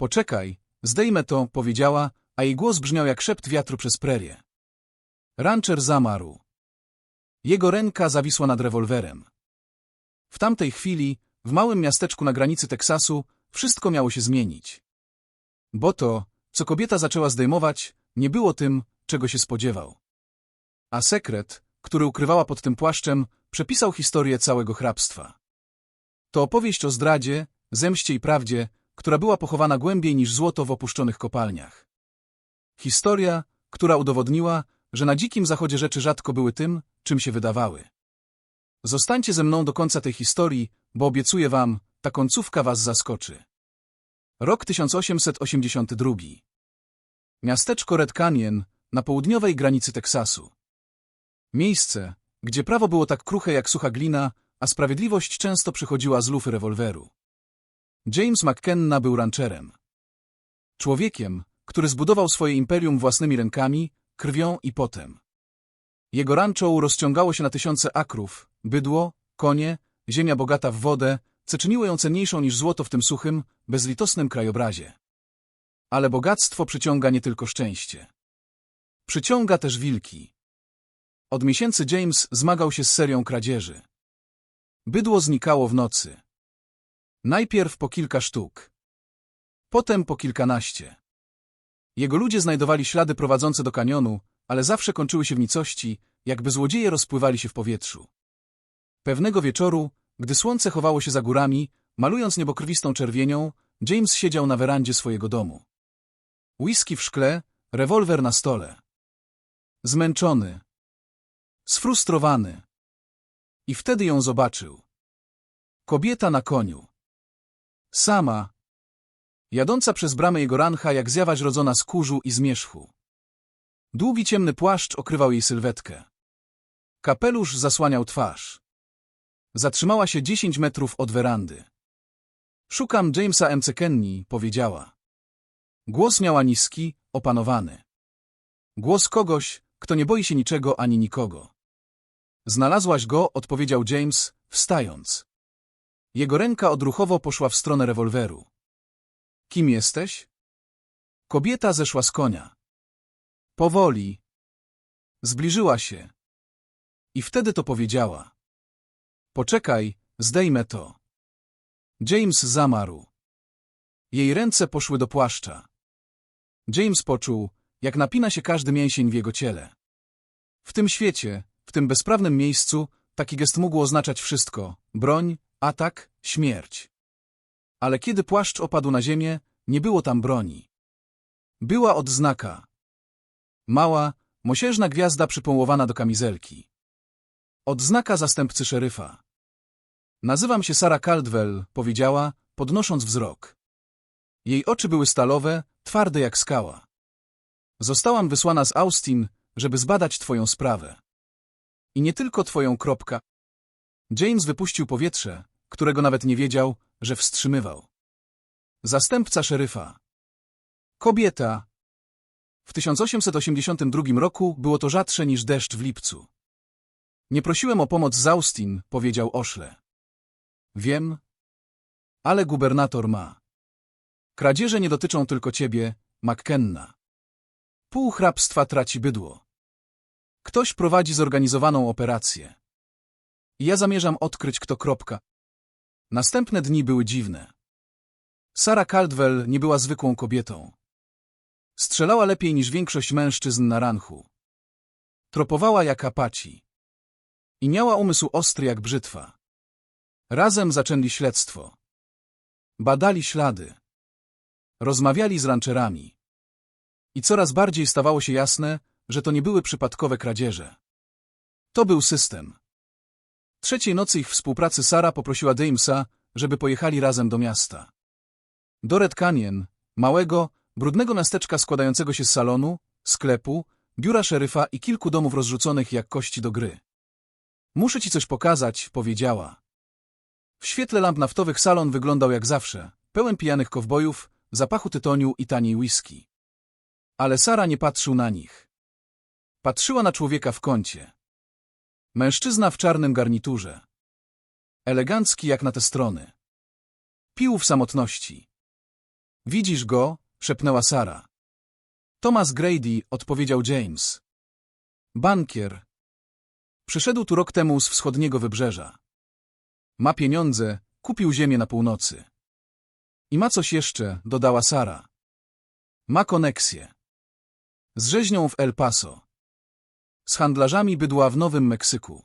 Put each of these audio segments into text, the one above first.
Poczekaj, zdejmę to, powiedziała, a jej głos brzmiał jak szept wiatru przez prerię. Rancher zamarł. Jego ręka zawisła nad rewolwerem. W tamtej chwili, w małym miasteczku na granicy Teksasu, wszystko miało się zmienić. Bo to, co kobieta zaczęła zdejmować, nie było tym, czego się spodziewał. A sekret, który ukrywała pod tym płaszczem, przepisał historię całego hrabstwa. To opowieść o zdradzie, zemście i prawdzie, która była pochowana głębiej niż złoto w opuszczonych kopalniach. Historia, która udowodniła, że na dzikim zachodzie rzeczy rzadko były tym, czym się wydawały. Zostańcie ze mną do końca tej historii, bo obiecuję wam, ta końcówka was zaskoczy. Rok 1882. Miasteczko Red Canyon, na południowej granicy Teksasu. Miejsce, gdzie prawo było tak kruche jak sucha glina, a sprawiedliwość często przychodziła z lufy rewolweru. James McKenna był rancherem. Człowiekiem, który zbudował swoje imperium własnymi rękami, krwią i potem. Jego rancho rozciągało się na tysiące akrów, bydło, konie, ziemia bogata w wodę, co czyniło ją cenniejszą niż złoto w tym suchym, bezlitosnym krajobrazie. Ale bogactwo przyciąga nie tylko szczęście. Przyciąga też wilki. Od miesięcy James zmagał się z serią kradzieży. Bydło znikało w nocy. Najpierw po kilka sztuk. Potem po kilkanaście. Jego ludzie znajdowali ślady prowadzące do kanionu, ale zawsze kończyły się w nicości, jakby złodzieje rozpływali się w powietrzu. Pewnego wieczoru, gdy słońce chowało się za górami, malując niebo krwistą czerwienią, James siedział na werandzie swojego domu. Whisky w szkle, rewolwer na stole. Zmęczony. Sfrustrowany. I wtedy ją zobaczył. Kobieta na koniu. Sama. Jadąca przez bramę jego rancha jak zjawaź rodzona z kurzu i zmierzchu. Długi ciemny płaszcz okrywał jej sylwetkę. Kapelusz zasłaniał twarz. Zatrzymała się dziesięć metrów od werandy. Szukam Jamesa M. Kenny, powiedziała. Głos miała niski, opanowany. Głos kogoś, kto nie boi się niczego ani nikogo. Znalazłaś go, odpowiedział James, wstając. Jego ręka odruchowo poszła w stronę rewolweru. Kim jesteś? Kobieta zeszła z konia. Powoli. Zbliżyła się. I wtedy to powiedziała. Poczekaj, zdejmę to. James zamarł. Jej ręce poszły do płaszcza. James poczuł, jak napina się każdy mięsień w jego ciele. W tym świecie, w tym bezprawnym miejscu, taki gest mógł oznaczać wszystko. Broń, atak, śmierć. Ale kiedy płaszcz opadł na ziemię, nie było tam broni. Była odznaka. Mała, mosiężna gwiazda przypołowana do kamizelki. Odznaka zastępcy szeryfa. Nazywam się Sara Caldwell, powiedziała, podnosząc wzrok. Jej oczy były stalowe, twarde jak skała. Zostałam wysłana z Austin, żeby zbadać twoją sprawę. I nie tylko twoją kropka. James wypuścił powietrze, którego nawet nie wiedział, że wstrzymywał. Zastępca szeryfa. Kobieta. W 1882 roku było to rzadsze niż deszcz w lipcu. Nie prosiłem o pomoc z Austin, powiedział oszle. Wiem. Ale gubernator ma. Kradzieże nie dotyczą tylko ciebie, McKenna. Pół hrabstwa traci bydło. Ktoś prowadzi zorganizowaną operację. Ja zamierzam odkryć kto kropka. Następne dni były dziwne. Sara Caldwell nie była zwykłą kobietą. Strzelała lepiej niż większość mężczyzn na ranchu. Tropowała jak apaci. I miała umysł ostry jak brzytwa. Razem zaczęli śledztwo. Badali ślady. Rozmawiali z rancherami. I coraz bardziej stawało się jasne, że to nie były przypadkowe kradzieże. To był system. Trzeciej nocy ich współpracy Sara poprosiła Jamesa, żeby pojechali razem do miasta. Do Red Canyon, małego, brudnego miasteczka składającego się z salonu, sklepu, biura szeryfa i kilku domów rozrzuconych jak kości do gry. Muszę ci coś pokazać, powiedziała. W świetle lamp naftowych salon wyglądał jak zawsze, pełen pijanych kowbojów, zapachu tytoniu i taniej whisky. Ale Sara nie patrzył na nich. Patrzyła na człowieka w kącie. Mężczyzna w czarnym garniturze. Elegancki jak na te strony. Pił w samotności. Widzisz go? szepnęła Sara. Thomas Grady, odpowiedział James. Bankier. Przyszedł tu rok temu z wschodniego wybrzeża. Ma pieniądze, kupił ziemię na północy. I ma coś jeszcze, dodała Sara. Ma koneksję. Z rzeźnią w El Paso. Z handlarzami bydła w Nowym Meksyku.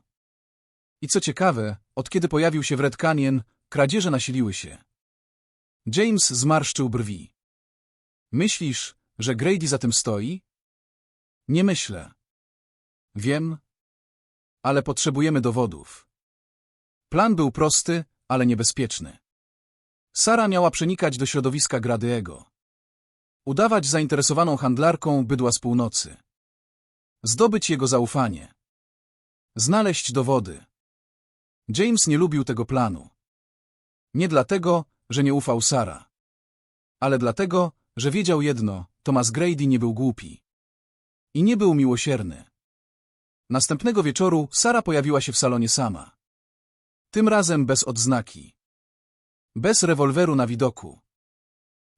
I co ciekawe, od kiedy pojawił się w Red Canyon, kradzieże nasiliły się. James zmarszczył brwi. Myślisz, że Grady za tym stoi? Nie myślę. Wiem, ale potrzebujemy dowodów. Plan był prosty, ale niebezpieczny. Sara miała przenikać do środowiska Gradyego. Udawać zainteresowaną handlarką bydła z północy. Zdobyć jego zaufanie. Znaleźć dowody. James nie lubił tego planu. Nie dlatego, że nie ufał Sara. Ale dlatego, że wiedział jedno, Thomas Grady nie był głupi. I nie był miłosierny. Następnego wieczoru Sara pojawiła się w salonie sama. Tym razem bez odznaki. Bez rewolweru na widoku.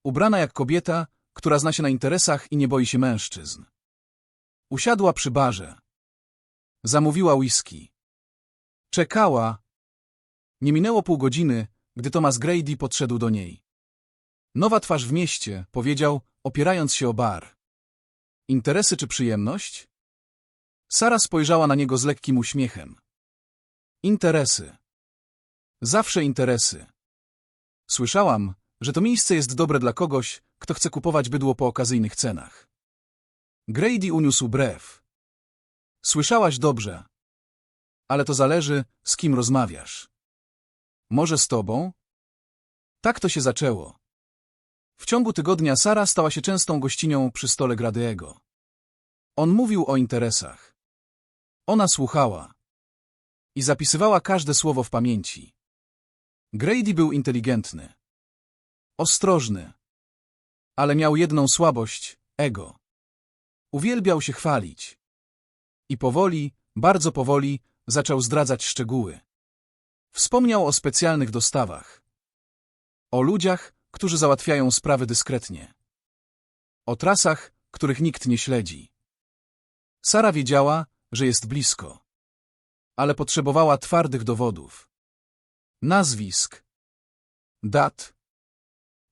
Ubrana jak kobieta, która zna się na interesach i nie boi się mężczyzn. Usiadła przy barze. Zamówiła whisky. Czekała. Nie minęło pół godziny, gdy Thomas Grady podszedł do niej. Nowa twarz w mieście, powiedział, opierając się o bar. Interesy czy przyjemność? Sara spojrzała na niego z lekkim uśmiechem. Interesy. Zawsze interesy. Słyszałam, że to miejsce jest dobre dla kogoś, kto chce kupować bydło po okazyjnych cenach. Grady uniósł brew. Słyszałaś dobrze. Ale to zależy, z kim rozmawiasz. Może z tobą? Tak to się zaczęło. W ciągu tygodnia Sara stała się częstą gościnią przy stole Gradyego. On mówił o interesach. Ona słuchała. I zapisywała każde słowo w pamięci. Grady był inteligentny. Ostrożny. Ale miał jedną słabość – ego. Uwielbiał się chwalić. I powoli, bardzo powoli, zaczął zdradzać szczegóły. Wspomniał o specjalnych dostawach. O ludziach, którzy załatwiają sprawy dyskretnie. O trasach, których nikt nie śledzi. Sara wiedziała, że jest blisko. Ale potrzebowała twardych dowodów. Nazwisk. Dat.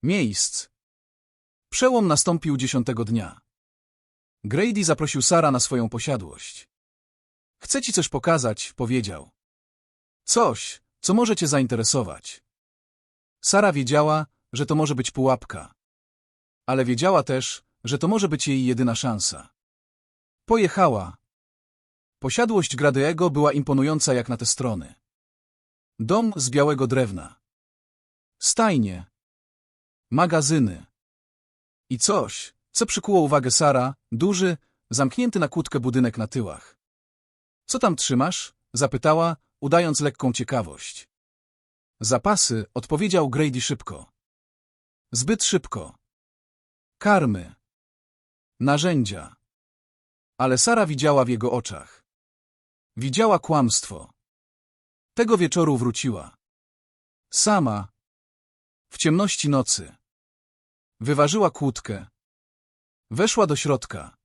Miejsc. Przełom nastąpił dziesiątego dnia. Grady zaprosił Sara na swoją posiadłość. Chcę ci coś pokazać, powiedział. Coś, co może cię zainteresować. Sara wiedziała, że to może być pułapka. Ale wiedziała też, że to może być jej jedyna szansa. Pojechała. Posiadłość Gradyego była imponująca jak na te strony. Dom z białego drewna. Stajnie. Magazyny. I coś, co przykuło uwagę Sara, duży, zamknięty na kłódkę budynek na tyłach. Co tam trzymasz? zapytała, udając lekką ciekawość. Zapasy, odpowiedział Grady szybko. Zbyt szybko. Karmy. Narzędzia. Ale Sara widziała w jego oczach. Widziała kłamstwo. Tego wieczoru wróciła. Sama. W ciemności nocy. Wyważyła kłódkę. Weszła do środka.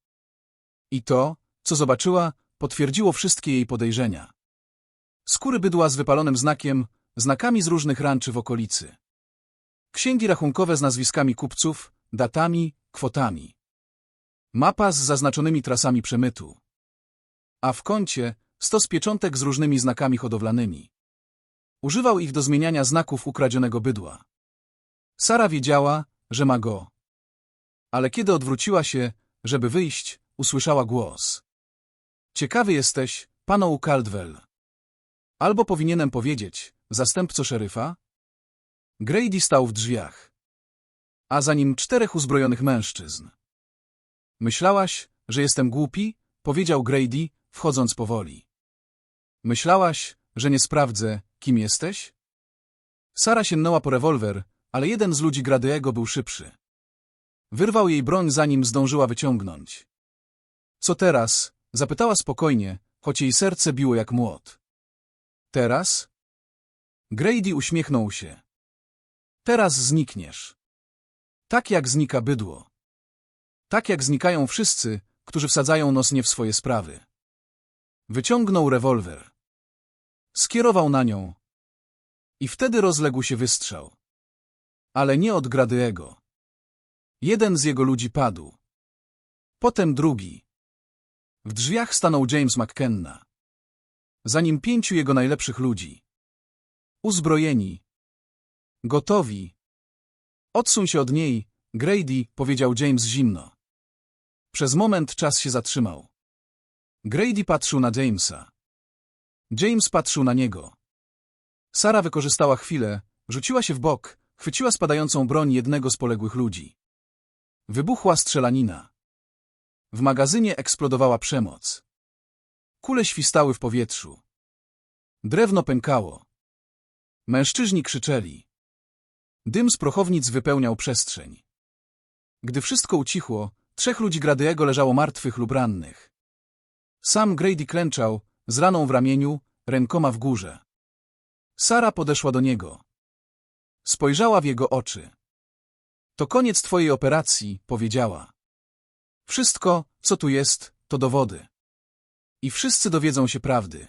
I to, co zobaczyła, potwierdziło wszystkie jej podejrzenia. Skóry bydła z wypalonym znakiem, znakami z różnych ranczy w okolicy. Księgi rachunkowe z nazwiskami kupców, datami, kwotami. Mapa z zaznaczonymi trasami przemytu. A w kącie stos pieczątek z różnymi znakami hodowlanymi. Używał ich do zmieniania znaków ukradzionego bydła. Sara wiedziała, że ma go. Ale kiedy odwróciła się, żeby wyjść, usłyszała głos. Ciekawy jesteś, panu Caldwell. Albo powinienem powiedzieć, zastępco szeryfa? Grady stał w drzwiach. A za nim czterech uzbrojonych mężczyzn. Myślałaś, że jestem głupi? Powiedział Grady, wchodząc powoli. Myślałaś, że nie sprawdzę, kim jesteś? Sara sięgnęła po rewolwer, ale jeden z ludzi Gradyego był szybszy. Wyrwał jej broń, zanim zdążyła wyciągnąć. Co teraz? Zapytała spokojnie, choć jej serce biło jak młot. Teraz? Grady uśmiechnął się. Teraz znikniesz. Tak jak znika bydło. Tak jak znikają wszyscy, którzy wsadzają nos nie w swoje sprawy. Wyciągnął rewolwer. Skierował na nią. I wtedy rozległ się wystrzał. Ale nie od Gradyego. Jeden z jego ludzi padł. Potem drugi. W drzwiach stanął James McKenna. Za nim pięciu jego najlepszych ludzi. Uzbrojeni. Gotowi. Odsuń się od niej, Grady, powiedział James zimno. Przez moment czas się zatrzymał. Grady patrzył na Jamesa. James patrzył na niego. Sara wykorzystała chwilę, rzuciła się w bok, chwyciła spadającą broń jednego z poległych ludzi. Wybuchła strzelanina. W magazynie eksplodowała przemoc. Kule świstały w powietrzu. Drewno pękało. Mężczyźni krzyczeli. Dym z prochownic wypełniał przestrzeń. Gdy wszystko ucichło, trzech ludzi Gradyego leżało martwych lub rannych. Sam Grady klęczał, z raną w ramieniu, rękoma w górze. Sara podeszła do niego. Spojrzała w jego oczy. To koniec twojej operacji, powiedziała. Wszystko, co tu jest, to dowody. I wszyscy dowiedzą się prawdy.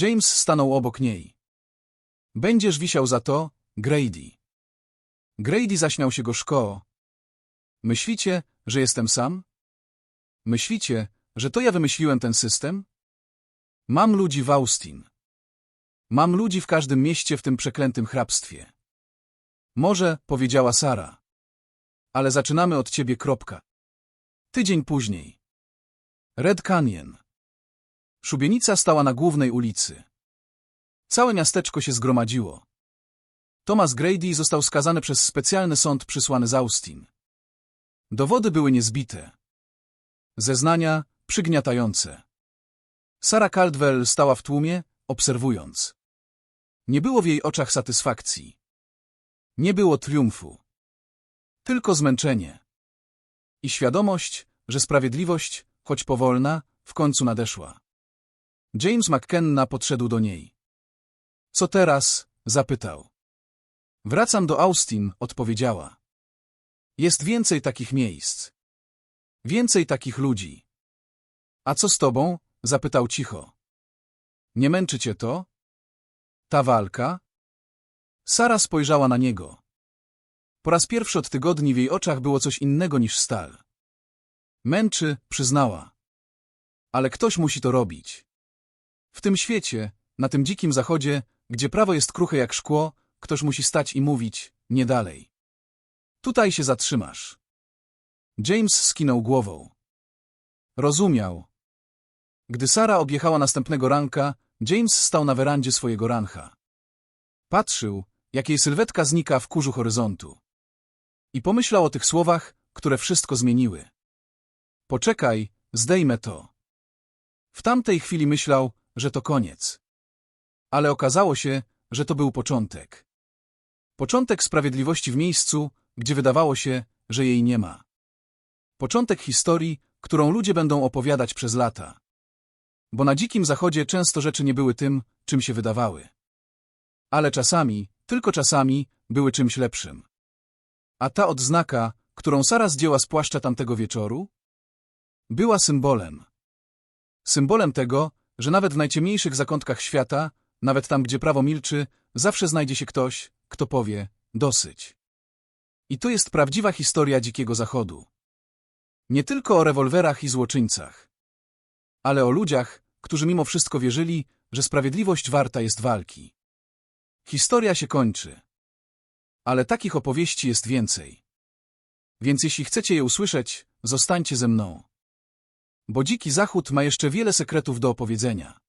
James stanął obok niej. Będziesz wisiał za to, Grady. Grady zaśmiał się gorzko. Myślicie, że jestem sam? Myślicie, że to ja wymyśliłem ten system? Mam ludzi w Austin. Mam ludzi w każdym mieście w tym przeklętym hrabstwie. Może, powiedziała Sara. Ale zaczynamy od ciebie, kropka. Tydzień później. Red Canyon. Szubienica stała na głównej ulicy. Całe miasteczko się zgromadziło. Thomas Grady został skazany przez specjalny sąd przysłany z Austin. Dowody były niezbite. Zeznania przygniatające. Sara Caldwell stała w tłumie, obserwując. Nie było w jej oczach satysfakcji. Nie było triumfu. Tylko zmęczenie. I świadomość, że sprawiedliwość, choć powolna, w końcu nadeszła. James McKenna podszedł do niej. Co teraz? zapytał. Wracam do Austin, odpowiedziała. Jest więcej takich miejsc. Więcej takich ludzi. A co z tobą? zapytał cicho. Nie męczy cię to? Ta walka? Sara spojrzała na niego. Po raz pierwszy od tygodni w jej oczach było coś innego niż stal. Męczy, przyznała. Ale ktoś musi to robić. W tym świecie, na tym dzikim zachodzie, gdzie prawo jest kruche jak szkło, ktoś musi stać i mówić, nie dalej. Tutaj się zatrzymasz. James skinął głową. Rozumiał. Gdy Sara objechała następnego ranka, James stał na werandzie swojego rancha. Patrzył, jak jej sylwetka znika w kurzu horyzontu. I pomyślał o tych słowach, które wszystko zmieniły. Poczekaj, zdejmę to. W tamtej chwili myślał, że to koniec. Ale okazało się, że to był początek. Początek sprawiedliwości w miejscu, gdzie wydawało się, że jej nie ma. Początek historii, którą ludzie będą opowiadać przez lata. Bo na dzikim zachodzie często rzeczy nie były tym, czym się wydawały. Ale czasami, tylko czasami, były czymś lepszym. A ta odznaka, którą Sara zdjęła z płaszcza tamtego wieczoru? Była symbolem. Symbolem tego, że nawet w najciemniejszych zakątkach świata, nawet tam, gdzie prawo milczy, zawsze znajdzie się ktoś, kto powie dosyć. I to jest prawdziwa historia Dzikiego Zachodu. Nie tylko o rewolwerach i złoczyńcach, ale o ludziach, którzy mimo wszystko wierzyli, że sprawiedliwość warta jest walki. Historia się kończy. Ale takich opowieści jest więcej. Więc jeśli chcecie je usłyszeć, zostańcie ze mną. Bo Dziki Zachód ma jeszcze wiele sekretów do opowiedzenia.